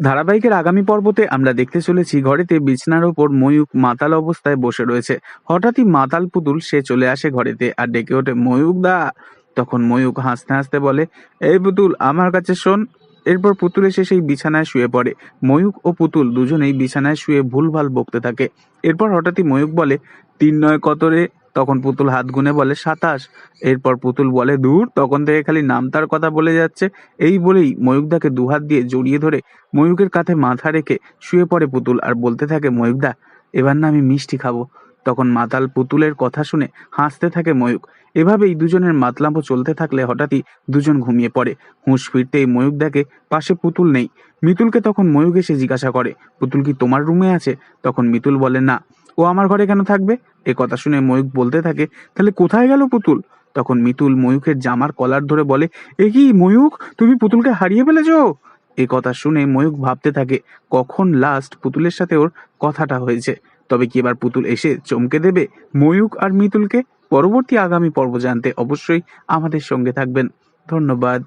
ধারাবাহিকের আগামী পর্বতে আমরা দেখতে চলেছি ঘরেতে বিছানার ওপর ময়ূক মাতাল অবস্থায় বসে রয়েছে। হঠাৎই মাতাল পুতুল, সে চলে আসে ঘরেতে আর ডেকে ওঠে, ময়ূক দা! তখন ময়ূক হাসতে হাসতে বলে, এই পুতুল, আমার কাছে শোন। এরপর পুতুল এসে সেই বিছানায় শুয়ে পড়ে। ময়ূক ও পুতুল দুজনেই বিছানায় শুয়ে ভুলভাল বকতে থাকে। এরপর হঠাৎই ময়ূক বলে, তিন নয় কত রে? তখন পুতুল হাত গুনে বলে, সাতাশ। এরপর পুতুল বলে, দূর। তখন থেকে খালি নাম তার কথা বলে যাচ্ছে। এই বলেই ময়ূকদাকে দুহাত দিয়ে জড়িয়ে ধরে ময়ূকের কাঁধে মাথা রেখে শুয়ে পড়ে পুতুল আর বলতে থাকে, ময়ূকদা, এবার না আমি মিষ্টি খাব। তখন মাতাল পুতুলের কথা শুনে হাসতে থাকে ময়ূক। এভাবেই দুজনের মাতলাম্প চলতে থাকলে হঠাৎই দুজন ঘুমিয়ে পড়ে। হুঁশ ফিরতেই ময়ূক দেখে পাশে পুতুল নেই। মিতুলকে তখন ময়ূক এসে জিজ্ঞাসা করে, পুতুল কি তোমার রুমে আছে? তখন মিতুল বলে, না। ও আমার ঘরে কেন থাকবে? এ কথা শুনে ময়ূক বলতে থাকে, তাহলে কোথায় গেল পুতুল? তখন মিতুল ময়ূকের জামার কলার ধরে বলে, এ কি ময়ূক তুমি পুতুলকে হারিয়ে ফেলেছো? এ কথা শুনে ময়ূক ভাবতে থাকে, কখন লাস্ট পুতুলের সাথে ওর কথাটা হয়েছে? তবে কি এবার পুতুল এসে চমকে দেবে ময়ূক আর মিতুলকে? পরবর্তী আগামী পর্ব জানতে অবশ্যই আমাদের সঙ্গে থাকবেন। ধন্যবাদ।